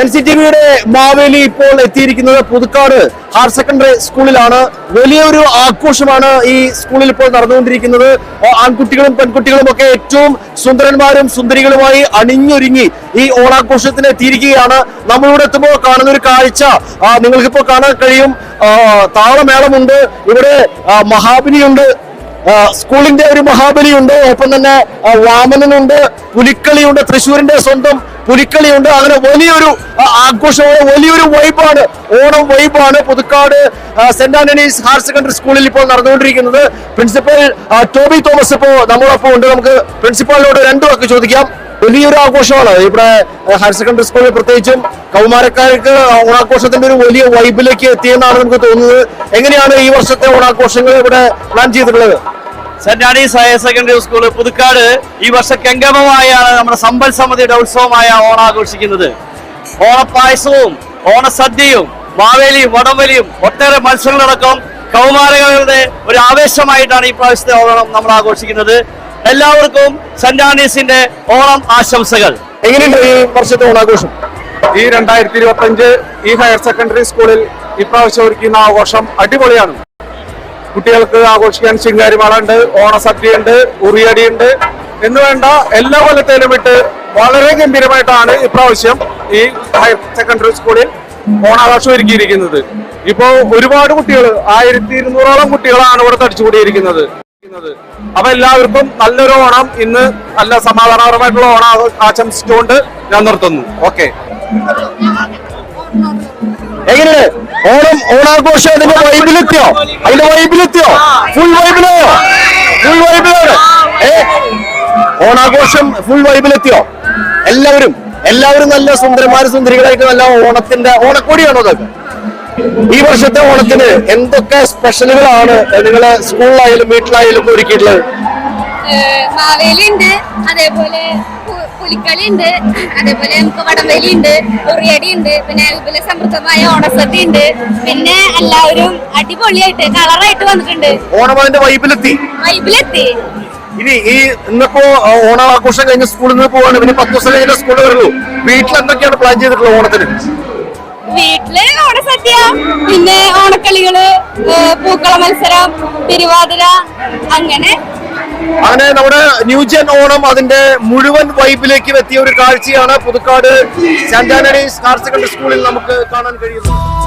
N C T വിയുടെ മാവേലി ഇപ്പോൾ എത്തിയിരിക്കുന്നത് പുതുക്കാട് ഹയർ സെക്കൻഡറി സ്കൂളിലാണ്. വലിയൊരു ആഘോഷമാണ് ഈ സ്കൂളിൽ ഇപ്പോൾ നടന്നുകൊണ്ടിരിക്കുന്നത്. ആൺകുട്ടികളും പെൺകുട്ടികളും ഒക്കെ ഏറ്റവും സുന്ദരന്മാരും സുന്ദരികളുമായി അണിഞ്ഞൊരുങ്ങി ഈ ഓണാഘോഷത്തിന് എത്തിയിരിക്കുകയാണ്. നമ്മളിവിടെ എത്തുമ്പോൾ കാണുന്ന ഒരു കാഴ്ച നിങ്ങൾക്കിപ്പോൾ കാണാൻ കഴിയും. താളമേളമുണ്ട്. ഇവിടെ മഹാബലിയുണ്ട്. സ്കൂളിന്റെ ഒരു മഹാബലിയുണ്ട്. ഒപ്പം തന്നെ വാമനനുണ്ട് പുലിക്കളിയുണ്ട്. തൃശ്ശൂരിന്റെ സ്വന്തം പുലിക്കളിയുണ്ട്. അങ്ങനെ വലിയൊരു ആഘോഷമാണ്. വലിയൊരു വൈബാണ് ഓണം വൈബാണ് Puthukkad Saint Antony's higher secondary സ്കൂളിൽ ഇപ്പോൾ നടന്നുകൊണ്ടിരിക്കുന്നത്. പ്രിൻസിപ്പൽ ടോബി തോമസ് ഇപ്പോൾ നമ്മളൊപ്പം ഉണ്ട്. നമുക്ക് പ്രിൻസിപ്പാളിനോട് രണ്ടു വാക്ക് ചോദിക്കാം. വലിയൊരു ആഘോഷമാണ്. ഇവിടെ ഹയർ സെക്കൻഡറി സ്കൂളിൽ പ്രത്യേകിച്ചും കൗമാരക്കാർക്ക് ഓണാഘോഷത്തിന്റെ ഒരു വലിയ വൈബിലേക്ക് എത്തിയെന്നാണ് നമുക്ക് തോന്നുന്നത്. എങ്ങനെയാണ് ഈ വർഷത്തെ ഓണാഘോഷങ്ങൾ ഇവിടെ പ്ലാൻ ചെയ്തിട്ടുള്ളത്? Saint Anne's higher secondary school Puthukkad ഈ വർഷം കെങ്കമമായാണ് നമ്മുടെ സമ്പൽ സമിതിയുടെ ഉത്സവമായ ഓണം ആഘോഷിക്കുന്നത്. ഓണപ്പായസവും ഓണസദ്യയും മാവേലിയും വടംവലിയും ഒട്ടേറെ മത്സരങ്ങളടക്കം കൗമാരകളുടെ ഒരു ആവേശമായിട്ടാണ് ഈ പ്രാവശ്യത്തെ ഓണം നമ്മൾ ആഘോഷിക്കുന്നത്. എല്ലാവർക്കും സെന്റ് ആനീസിന്റെ ഓണം ആശംസകൾ. എങ്ങനെയുണ്ട് ഈ വർഷത്തെ ഓണാഘോഷം? ഈ രണ്ടായിരത്തി ഇരുപത്തി അഞ്ച് ഈ ഹയർ സെക്കൻഡറി സ്കൂളിൽ ഇപ്രാവശ്യം ഒരുക്കുന്ന ആഘോഷം അടിപൊളിയാണ്. കുട്ടികൾക്ക് ആഘോഷിക്കാൻ ശിങ്കാരിമേള ഓണസദ്യയുണ്ട് ഉറിയടിയുണ്ട്. എന്ന് വേണ്ട എല്ലാ കൊല്ലത്തേലും വിട്ട് വളരെ ഗംഭീരമായിട്ടാണ് ഇപ്രാവശ്യം ഈ ഹയർ സെക്കൻഡറി സ്കൂളിൽ ഓണാഘോഷം ഒരുക്കിയിരിക്കുന്നത്. ഇപ്പോ ഒരുപാട് കുട്ടികൾ ആയിരത്തി ഇരുന്നൂറോളം കുട്ടികളാണ് ഇവിടെ തടിച്ചുകൂടിയിരിക്കുന്നത്. അപ്പൊ എല്ലാവർക്കും നല്ലൊരു ഓണം. ഇന്ന് നല്ല സമാധാനപരമായിട്ടുള്ള ഓണം ആശംസിച്ചുകൊണ്ട് ഞാൻ നിർത്തുന്നു. ഓക്കെ. എങ്ങനെയാണ് ഓണം ഓണാഘോഷം അതിന്റെ വൈബിലെത്തിയോ? അതിന്റെ വൈബിലെത്തിയോ? ഫുൾ വൈബിലായോ ഫുൾ വൈബിലാണ് ഏ? ഓണാഘോഷം ഫുൾ വൈബിലെത്തിയോ എല്ലാവരും എല്ലാവരും നല്ല സുന്ദരന്മാരും സുന്ദരികളായിട്ട് നല്ല ഓണത്തിന്റെ ഓണക്കോടിയാണോ അതൊക്കെ ഈ വർഷത്തെ ഓണത്തിന് എന്തൊക്കെ സ്പെഷ്യലുകളാണ് നിങ്ങളെ സ്കൂളിലായാലും വീട്ടിലായാലും ഒരുക്കിയിട്ടുള്ളത്? അതേപോലെ പുലിക്കളി ഉണ്ട് അതേപോലെ നമുക്ക് വടംവലി ഉണ്ട് ഉറിയടി ഉണ്ട് പിന്നെ അതുപോലെ സമൃദ്ധമായ ഓണസദ്യ ഉണ്ട് പിന്നെ എല്ലാവരും അടിപൊളിയായിട്ട് കളറായിട്ട് വന്നിട്ടുണ്ട്. ഓണം അതിന്റെ വൈബിലെത്തി. വൈബിലെത്തി. ഇനി ഈ ഇന്നിപ്പോ ഓണാഘോഷം കഴിഞ്ഞ സ്കൂളിൽ നിന്ന് പോവാണ്. പിന്നെ പത്ത് ദിവസം കഴിഞ്ഞ സ്കൂളിൽ വരുള്ളൂ. വീട്ടിൽ എന്തൊക്കെയാണ് പ്ലാൻ ചെയ്തിട്ടുള്ളത് ഓണത്തിന്? വീട്ടിൽ ഓണസദ്യ പിന്നെ ഓണക്കളികൾ പൂക്കള മത്സരം തിരുവാതിര അങ്ങനെ അങ്ങനെ നമ്മുടെ ന്യൂജൻ ഓണം അതിന്റെ മുഴുവൻ വൈബിലേക്ക് എത്തിയ ഒരു കാഴ്ചയാണ് Puthukkad Saint Antony's higher secondary സ്കൂളിൽ നമുക്ക് കാണാൻ കഴിയുന്നത്.